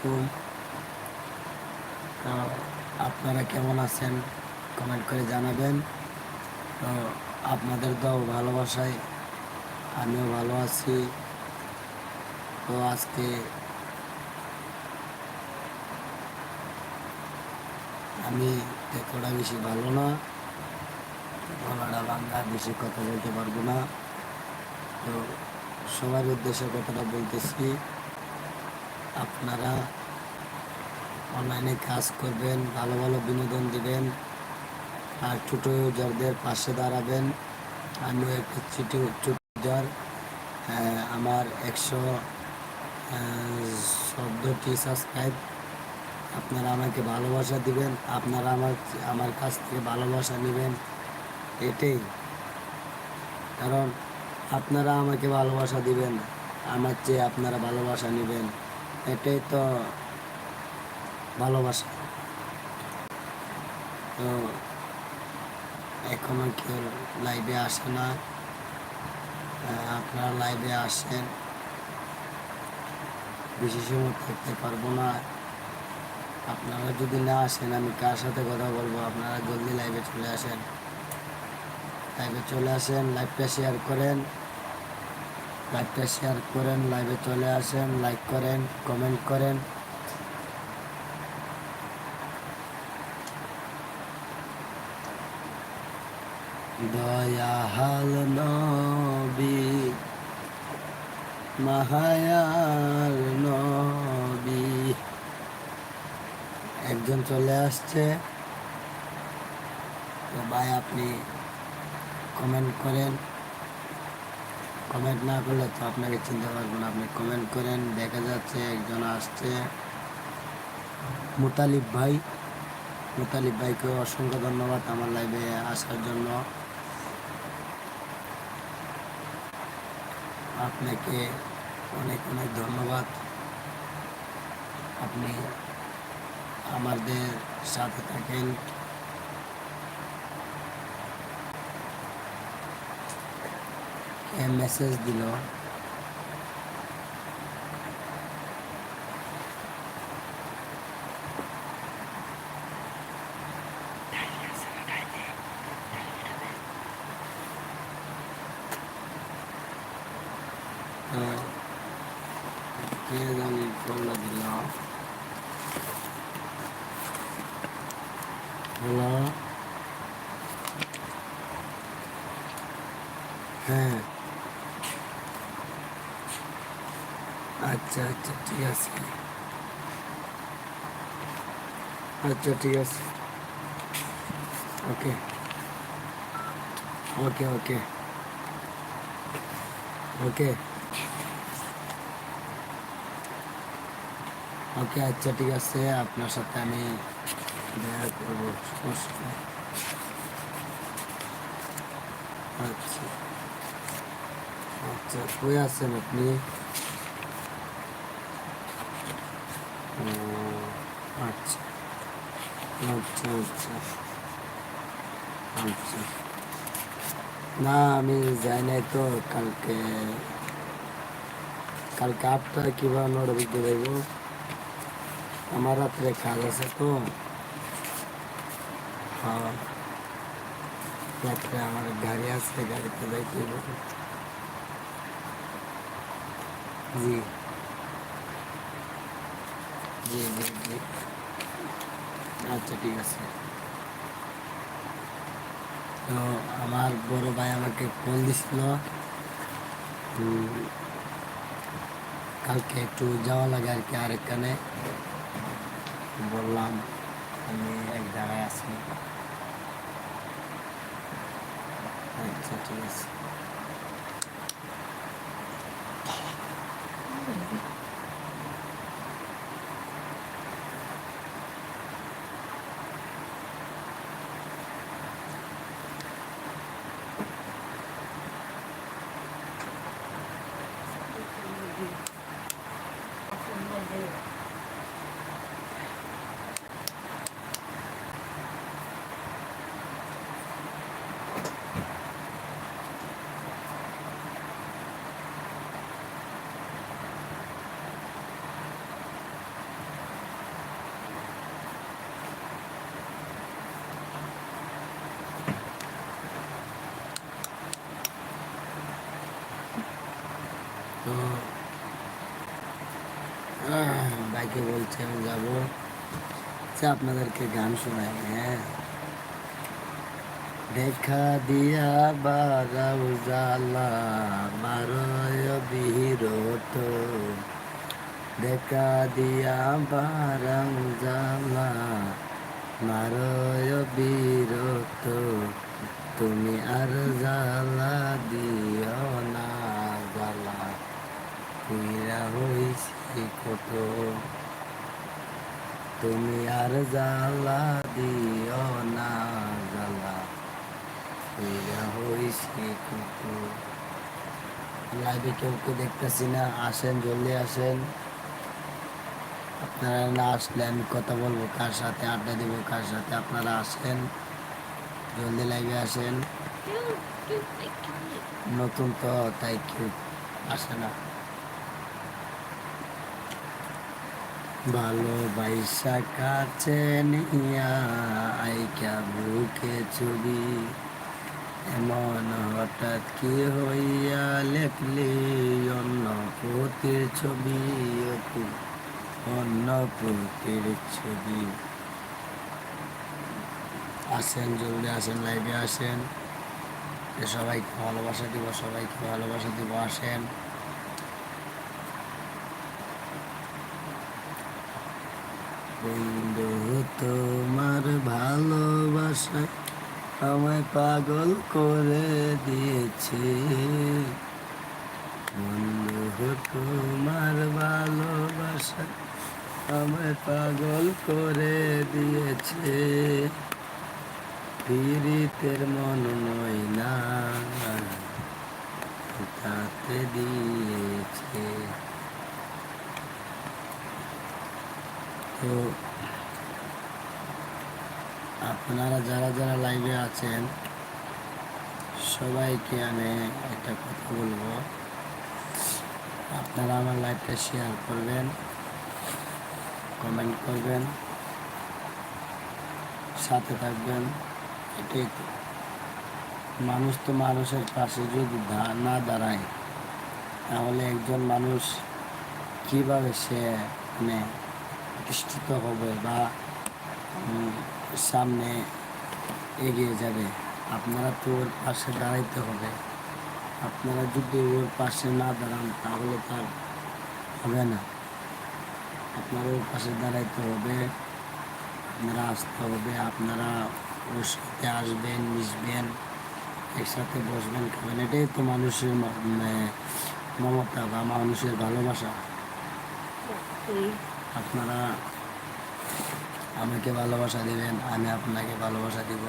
আলাইকুম তো আপনারা কেমন আছেন কমেন্ট করে জানাবেন। তো আপনাদের তো ভালোবাসায় আমিও ভালো আছি। তো আজকে আমি এতটা বেশি ভালো না, গলাটা বাংলা বেশি কথা বলতে পারব না। তো সবার উদ্দেশ্যে কথাটা বলতেছি আপনারা অনলাইনে কাজ করবেন, ভালো ভালো বিনোদন দিবেন, আর ছোটো ইউজারদের পাশে দাঁড়াবেন। আমিও একটা চিঠি ইউজার আমার একশো চোদ্দোটি সাবস্ক্রাইব আপনারা আমাকে ভালোবাসা দিবেন, আপনারা আমার আমার কাছ থেকে ভালোবাসা নেবেন, এটাই। কারণ আপনারা আমাকে ভালোবাসা দিবেন, আমার চেয়ে আপনারা ভালোবাসা নেবেন। এটাই তো ভালোবাসা। তো এখনও কেউ লাইভে আসে না। আপনারা লাইভে আসেন। বেশি সময় থাকতে পারব না। আপনারা যদি না আসেন, আমি কার সাথে কথা বলব? আপনারা জলদি লাইভে চলে আসেন। লাইভে চলে আসেন লাইভটা শেয়ার করেন। লাইভটা শেয়ার করেন, লাইভে চলে আসেন, লাইক করেন, কমেন্ট করেন। দয়াহাল নবী, মাহায়ার নবী। একজন চলে আসছে। তো ভাই, আপনি কমেন্ট করেন। কমেন্ট না করলে তো আপনাকে চিনতে পারব না। আপনি কমেন্ট করেন, দেখা যাচ্ছে একজন আসছে। মুতালিব ভাই, মুতালিব ভাইকে অসংখ্য ধন্যবাদ আমার লাইভে আসার জন্য। আপনাকে অনেক অনেক ধন্যবাদ। আপনি আমাদের সাথে থাকেন। মেসেজ দিল। হ্যাঁ। কে জানি ফোনটা দিল হ্যালো হ্যাঁ আচ্ছা আচ্ছা ঠিক আছে আচ্ছা ঠিক আছে ওকে ওকে ওকে ওকে ওকে আচ্ছা ঠিক আছে আপনার সাথে আমি দেখা করব সমস্যা নেই। আচ্ছা আচ্ছা কই আছেন আপনি আচ্ছা আচ্ছা আচ্ছা না আমি যাই নাই তো কালকে কালকে আটটা কিংবা নটার দিকে যাইব আমার রাত্রে কাজ আছে তো হ্যাঁ রাত্রে আমার গাড়ি আছে গাড়িতে যাইতে হইব। জি জি জি জি আচ্ছা ঠিক আছে। তো আমার বড় ভাই আমাকে ফোন দিছিল। কালকে একটু যাওয়া লাগে আর কি আরেকখানে। বললাম, আমি এক জায়গায় আছি। আচ্ছা ঠিক আছে। বলছি আমি যাব আপনাদেরকে গান শোনাই হ্যাঁ। দেখা দিয়া বারাও জালা মারয় বিরত। দেখা দিয়া বারাও জালা মারয় বিরত। তুমি আর জালা দিও না জালা পুইরা হইছি কত? তুমি আর জালা দিও না হইছি কত লাইভে কেউ কেউ দেখতেছি না? আসেন জলদি আসেন। আপনারা না আসলে আমি কথা বলব কার সাথে আড্ডা দিব কার সাথে আপনারা আসেন। জলদি লাইভে আসেন। নতুন তো তাই কেউ আসে না ভালোবাসা কাছে নিয়া আইকা বুকে ছবি। এমন হঠাৎ কি হইয়া লেখলি অন্য পুতির ছবি অন্য পুতির ছবি। আসেন, জলদি আসেন লাইভে আসেন। সবাইকে ভালোবাসা দিব, সবাইকে ভালোবাসা দিব, আসেন। বন্ধু তোমার ভালোবাসা আমায় পাগল করে দিয়েছে। বন্ধু তোমার ভালোবাসা আমায় পাগল করে দিয়েছে। পীড়িতের মন নয় না, তাতে দিয়েছে। তো আপনারা যারা যারা লাইভে আছেন, সবাইকে আমি একটা কথা বলব। আপনারা আমার লাইভটা শেয়ার করবেন কমেন্ট করবেন, সাথে থাকবেন। এটাই তো। মানুষ তো মানুষের পাশে যদি না দাঁড়ায়, তাহলে একজন মানুষ কীভাবে সে মানে প্রতিষ্ঠিত হবে বা সামনে এগিয়ে যাবে, আপনারা তো ওর পাশে দাঁড়াইতে হবে। আপনারা যদি ওর পাশে না দাঁড়ান, তাহলে তার হবে না। আপনারা ওর পাশে দাঁড়াইতে হবে, আপনারা আসতে হবে, আপনারা ওর সাথে আসবেন, মিশবেন, একসাথে বসবেন খাবেন, এটাই তো মানুষের মানে মমতা বা মানুষের ভালোবাসা। আপনারা আমাকে ভালোবাসা দিবেন, আমি আপনাকে ভালোবাসা দিব।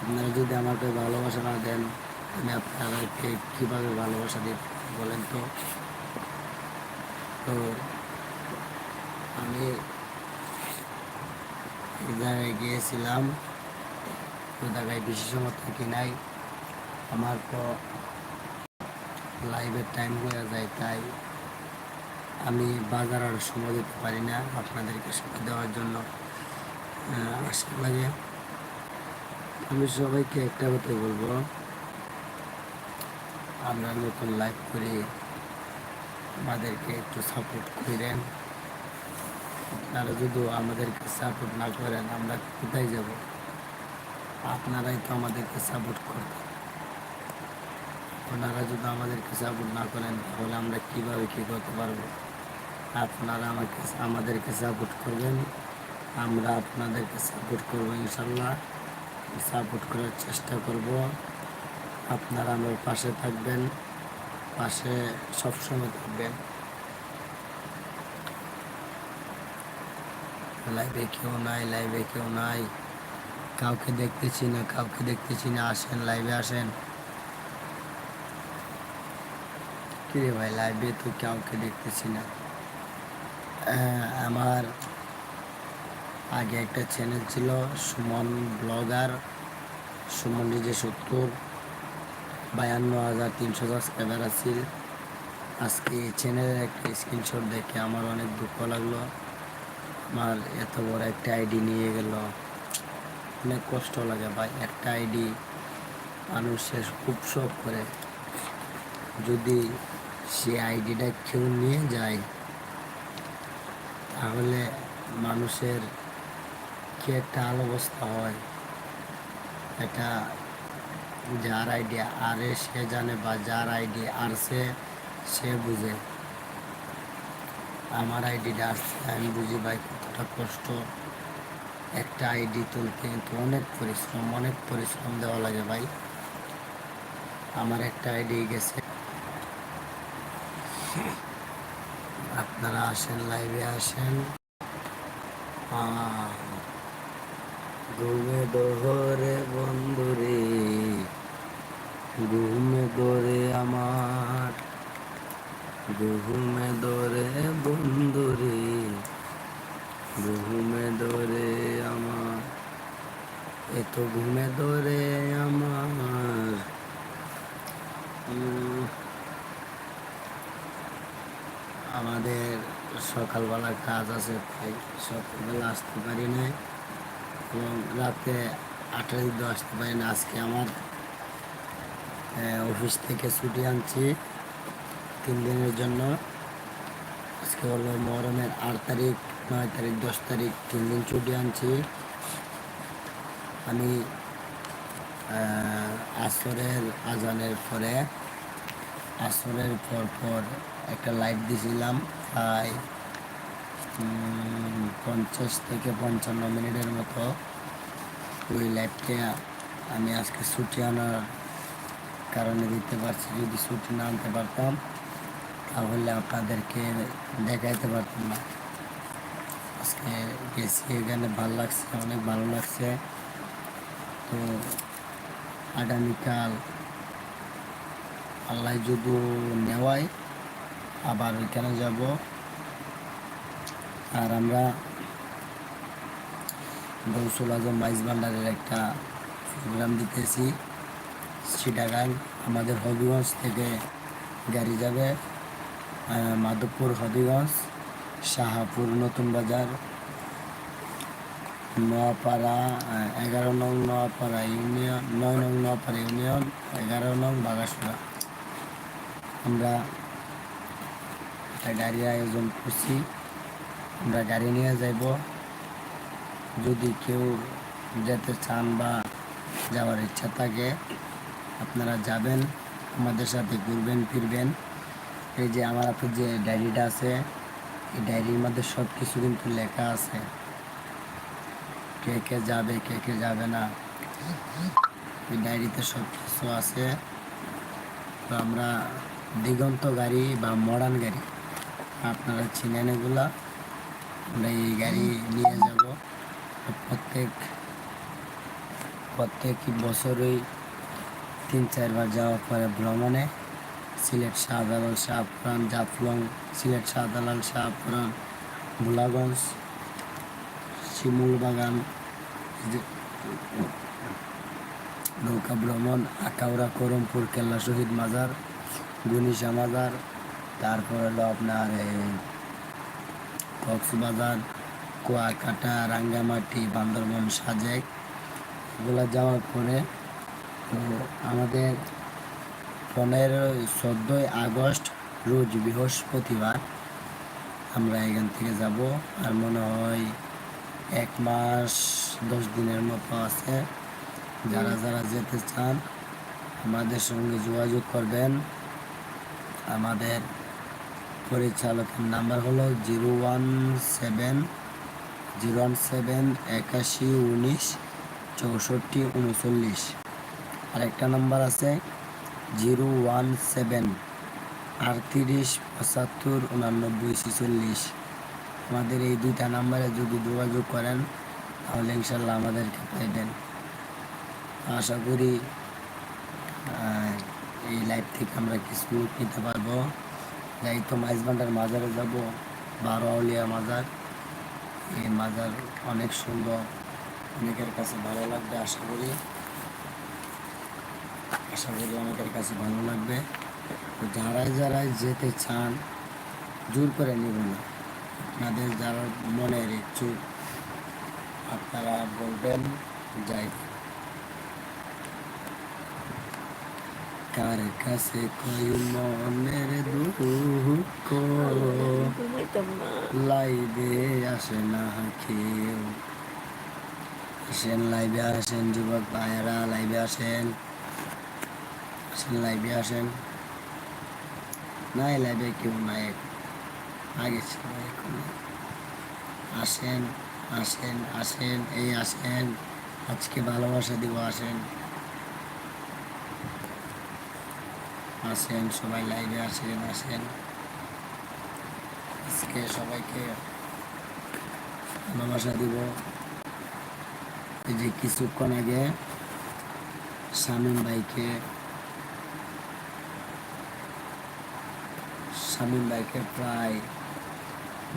আপনারা যদি আমাকে ভালোবাসা না দেন, আমি আপনাদেরকে কীভাবে ভালোবাসা দিব বলেন তো? তো আমি জায়গায় গিয়েছিলাম ওই জায়গায় বেশি সময় থাকি নাই। আমার তো লাইভের টাইম হয়ে যায় তাই। আমি বাজার আর সময় দিতে পারি না আপনাদেরকে সময় দেওয়ার জন্য। আশা লাগে আমি সবাইকে একটা কথা বলব। আমরা নতুন লাইভ করি, আমাদেরকে একটু সাপোর্ট করেন। আপনারা যদি আমাদেরকে সাপোর্ট না করেন, আমরা কোথায় যাব? আপনারাই তো আমাদেরকে সাপোর্ট করতেন। ওনারা যদি আমাদেরকে সাপোর্ট না করেন, তাহলে আমরা কীভাবে কী করতে পারব? আপনারা আমাকে আমাদেরকে সাপোর্ট করবেন। আমরা আপনাদেরকে সাপোর্ট করব ইনশাল্লাহ সাপোর্ট করার চেষ্টা করব। আপনারা আমার পাশে থাকবেন, পাশে সবসময় থাকবেন। লাইভে কেউ নাই লাইভে কেউ নাই। কাউকে দেখতেছি না, কাউকে দেখতেছি না। আসেন লাইভে আসেন। কিরে ভাই লাইভে তো কাউকে দেখতেছি না। আমার আগে একটা চ্যানেল ছিল, সুমন ব্লগার, সুমন নিজে সত্তর, বায়ান্ন হাজার তিনশো সাবস্ক্রাইবার আছিল। আজকে এই চ্যানেলের একটা স্ক্রিনশট দেখে আমার অনেক দুঃখ লাগল। আমার এত বড় একটা আইডি নিয়ে গেল। অনেক কষ্ট লাগে ভাই, একটা আইডি মানুষের খুব শখ করে। যদি সে আইডিটা কেউ নিয়ে যায় তাহলে মানুষের কি একটা অবস্থা হয়? এটা যার আইডিয়া আরে সে জানে বা যার আইডিয়া আর সে সে বুঝে। আমার আইডিটা আসছে, আমি বুঝি ভাই কতটা কষ্ট। একটা আইডি তুলতে কিন্তু অনেক পরিশ্রম অনেক পরিশ্রম দেওয়া লাগে ভাই। আমার একটা আইডি গেছে। আপনারা আসেন লাইভে আসেন। ঘুমে দোহরে বন্ধুরে ঘুমে দোরে আমার। ঘুমে দোরে বন্ধুরে ঘুমে দোরে আমার। এত ঘুমে দোরে আমার। আমাদের সকালবেলা কাজ আছে, তাই সকালবেলা আসতে পারি না এবং রাতে আটটার দিকে আসতে পারি না? আজকে আমার অফিস থেকে ছুটি আনছি তিন দিনের জন্য। আজকে হলো মহরমের আট তারিখ, নয় তারিখ, দশ তারিখ, তিন দিন ছুটি আনছি। আমি আসরের আজানের পরে, আসরের পর পর একটা লাইভ দিয়েছিলাম প্রায় পঞ্চাশ থেকে পঞ্চান্ন মিনিটের মতো। ওই লাইভটা আমি আজকে ছুটি আনার কারণে দিতে পারছি, যদি ছুটি না আনতে পারতাম, তাহলে আপনাদেরকে দেখাইতে পারতাম না। আজকে গেছি এখানে, ভালো লাগছে, অনেক ভালো লাগছে। তো আগামীকাল আল্লাহ যদি নেওয়ায় আবার ওইখানে যাব। আর আমরা গৌসুল আজম মাইজ ভান্ডারের একটা প্রোগ্রাম দিতেছি। চিটাগাং আমাদের হবিগঞ্জ থেকে গাড়ি যাবে মাধবপুর হবিগঞ্জ, শাহাপুর নতুন বাজার, নোয়াপাড়া এগারো নং নোয়াপাড়া ইউনিয়ন, নয় নং নোয়াপাড়া ইউনিয়ন, এগারো নং বাগাসুরা। আমরা একটা গাড়ি আয়োজন করছি। আমরা গাড়ি নিয়ে যাইব। যদি কেউ যেতে চান বা যাওয়ার ইচ্ছা থাকে, আপনারা যাবেন, আমাদের সাথে ঘুরবেন, ফিরবেন। এই যে আমার হাতে যে ডায়েরিটা আছে, এই ডায়েরির মধ্যে সব কিছু কিন্তু লেখা আছে। কে কে যাবে, কে কে যাবে না, এই ডায়েরিতে সব কিছু আছে। তো আমরা দিগন্ত গাড়ি বা মডার্ন গাড়ি আপনারা চিনেন এগুলা। আমরা এই গাড়ি নিয়ে যাব। প্রত্যেক প্রত্যেক বছরই তিন, চারবার যাওয়ার পরে ভ্রমণে। সিলেট শাহজালাল শাহপুরান জাফলং, সিলেট শাহজালাল শাহপুরান ভোলাগঞ্জ, শিমুল বাগান নৌকা ভ্রমণ আকাউরা করমপুর, কেল্লা শহীদ মাজার গুনিশা মাজার তারপর হলো আপনার এই কক্সবাজার কুয়াকাটা রাঙ্গামাটি বান্দরবন সাজেক এগুলো যাওয়ার পরে তো আমাদের পনেরো চোদ্দোই আগস্ট রোজ বৃহস্পতিবার আমরা এখান থেকে যাব। আর মনে হয় এক মাস দশ দিনের মতো আছে। যারা যারা যেতে চান আমাদের সঙ্গে যোগাযোগ করবেন। আমাদের পরিচালকের নাম্বার হলো zero one seven, zero one seven, একাশি, উনিশ, চৌষট্টি, উনচল্লিশ। আরেকটা নাম্বার আছে জিরো ওয়ান সেভেন, আটত্রিশ, পঁচাত্তর, উনানব্বই, ছেচল্লিশ। আমাদের এই দুইটা নাম্বারে যদি যোগাযোগ করেন, তাহলে ইনশাল্লাহ আমাদেরকে পাইবেন আশা করি এই লাইভ থেকে আমরা কিছু নিতে পারব। যাই তো মাইজবান্ডার মাজারে যাব। বারো আউলিয়া মাজার। এই মাজার অনেক সুন্দর। অনেকের কাছে ভালো লাগবে, আশা করি। আশা করি অনেকের কাছে ভালো লাগবে। যারাই যারাই যেতে চান, জোর করে নেব না। আপনাদের যারা মনের ইচ্ছুক, আপনারা বলবেন, যাই। কার কাছে কই মনের দুঃখ লাইভে আসে না কেউ। আসেন, লাইভে আসেন, যুবক ভাইয়েরা, লাইভে আসেন। আসেন, লাইভে আসেন। নাই, লাইভে কেউ নাই। আগে ছিল এখন। আসেন আসেন আসেন, এই আসেন। আজকে ভালোবাসা দিব, আসেন। আসেন, সবাই লাইভে আসেন আসেন। আজকে সবাইকে ভালোবাসা দিব। এই যে কিছুক্ষণ আগে শামীম ভাইকে শামীম ভাইকে প্রায়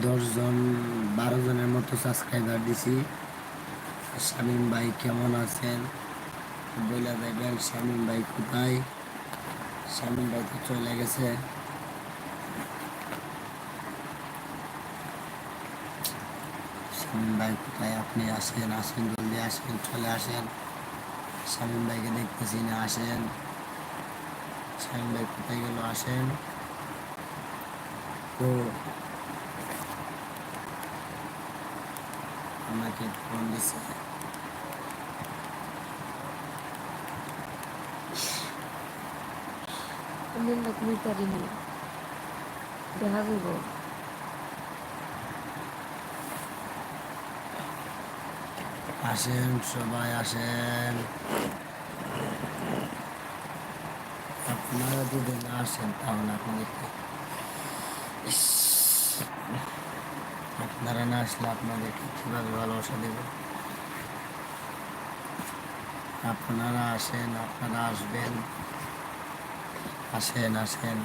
দশজন বারো জনের মতো সাবস্ক্রাইবার দিছি। শামীম ভাই কেমন আছেন? বইলা দেবেন শামীম ভাই কোথায়? শামীম ভাই তো চলে গেছে। শামীম ভাই কোথায়? আপনি আসেন আসেন, জলদি আসেন, চলে আসেন। শামীম ভাইকে দেখতেছি না, আসেন। শামীম ভাই কোথায় গেল? আসেন। তো আমাকে ফোন দিছে। ঘুমাইতে পারিনি দেখা করব। আসেন সবাই, আসেন। আপনারা যদি না আসেন তাহলে আপনাদেরকে আপনারা না আসলে আপনাদেরকে কীভাবে ভালোবাসা দেব? আপনারা আসেন, আপনারা আসবেন। আসেন আসেন।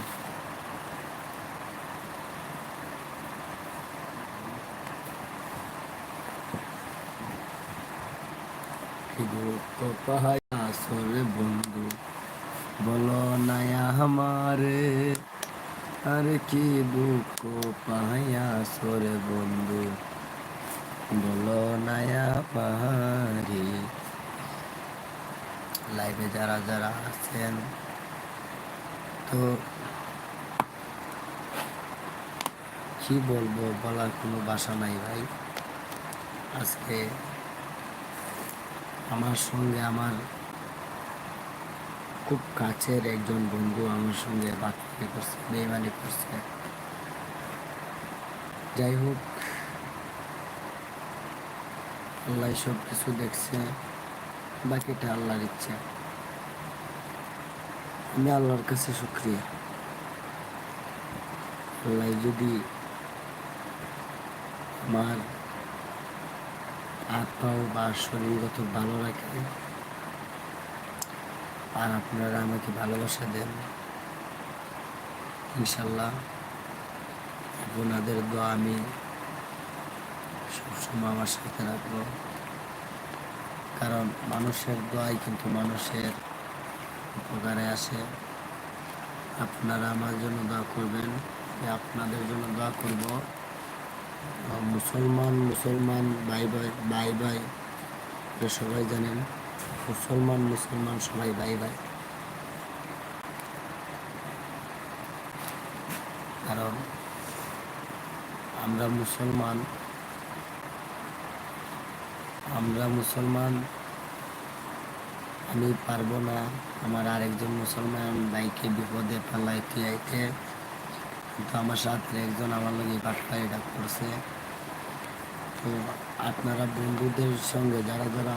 বন্ধু? বলো নায়া আমারে, আরে কি দুঃখ পাহাইয়া সরে বন্ধু? বলো নায়া পাহাড়ি লাইভে যারা যারা আছেন তো কি বলব, বলার কোনো ভাষা নাই ভাই। আজকে আমার সঙ্গে আমার খুব কাছের একজন বন্ধু আমার সঙ্গে বাকি করছে বেমানি করছে। যাই হোক, আল্লাহ সব কিছু দেখছে, বাকিটা আল্লাহর ইচ্ছা। আমি আল্লাহর কাছে শুক্রিয়া। আল্লাহ যদি আমার হাত পাও বা শরীরগত ভালো রাখে আর আপনারা আমাকে ভালোবাসা দেন ইনশাল্লাহ আপনাদের দোয়া আমি সবসময় আমার সাথে রাখব। কারণ মানুষের দোয়াই কিন্তু মানুষের উপকারে আসে আপনারা আমার জন্য দোয়া করবেন। আপনাদের জন্য দোয়া করব। মুসলমান মুসলমান, ভাই ভাই ভাই ভাই সবাই জানেন, মুসলমান মুসলমান, সবাই ভাই ভাই। কারণ আমরা মুসলমান আমরা মুসলমান আমি পারব না। আমার আরেকজন মুসলমান ভাইকে বিপদে পালাইতে আইতে। কিন্তু আমার সাথে একজন আমার লগে বাটপাড়িটা করছে। তো আপনারা বন্ধুদের সঙ্গে যারা যারা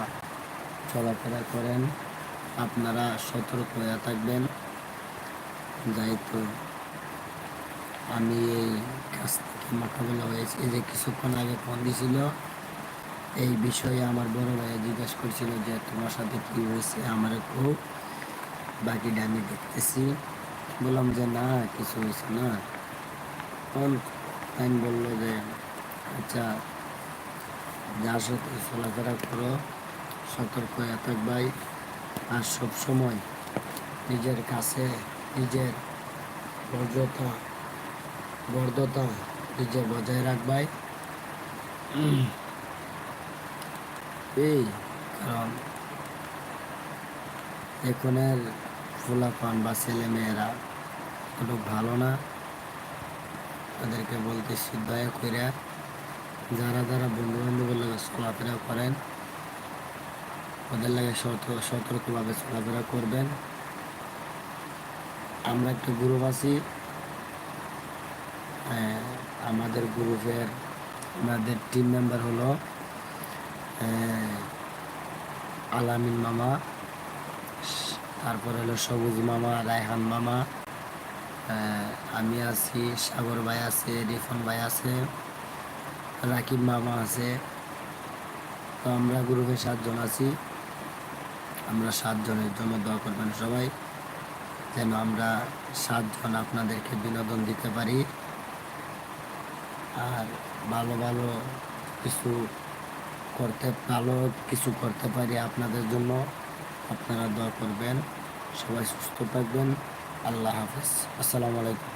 চলাফেরা করেন, আপনারা সতর্ক হয়ে থাকবেন। যাই তো, আমি এই কাজ থেকে মোকাবিলা হয়েছে। এই যে কিছুক্ষণ আগে ফোন দিছিল এই বিষয়ে আমার বড় ভাই জিজ্ঞাসা করছিল যে, তোমার সাথে কি হয়েছে? আমার খুব বাকিটা আমি দেখতেছি। বললাম যে, না, কিছু হয়েছে না। তখন তাই বলল যে আচ্ছা যার সাথে চলাফেরা করো, সতর্ক হয়ে থাকবাই আর সব সময় নিজের কাছে নিজের বর্জ্যতা বর্ধতা নিজে বজায় রাখবাই। এই। কারণ এখনের ফুলাপান বা ছেলে মেয়েরা একটু ভালো না। তাদেরকে বলতেছি দয়া করে যারা যারা বন্ধু বান্ধবের লোক চলাফেরা করেন ওদের লাগে সতর্ক সতর্কভাবে চলাফেরা করবেন। আমরা একটা গ্রুপ আছি আমাদের গ্রুপের আমাদের টিম মেম্বার হলো আলামিন মামা তারপর হলো সবুজ মামা, রায়হান মামা আমি আছি, সাগর ভাই আছে, রিফন ভাই আছে, রাকিব মামা আছে। তো আমরা গ্রুপে সাতজন আছি। আমরা সাতজনের জন্য দোয়া করবেন সবাই, যেন আমরা সাতজন আপনাদেরকে বিনোদন দিতে পারি। আর ভালো ভালো কিছু করতে ভালো কিছু করতে পারি আপনাদের জন্য। আপনারা দয়া করবেন। সবাই সুস্থ থাকবেন। আল্লাহ হাফিজ। আসসালামু আলাইকুম।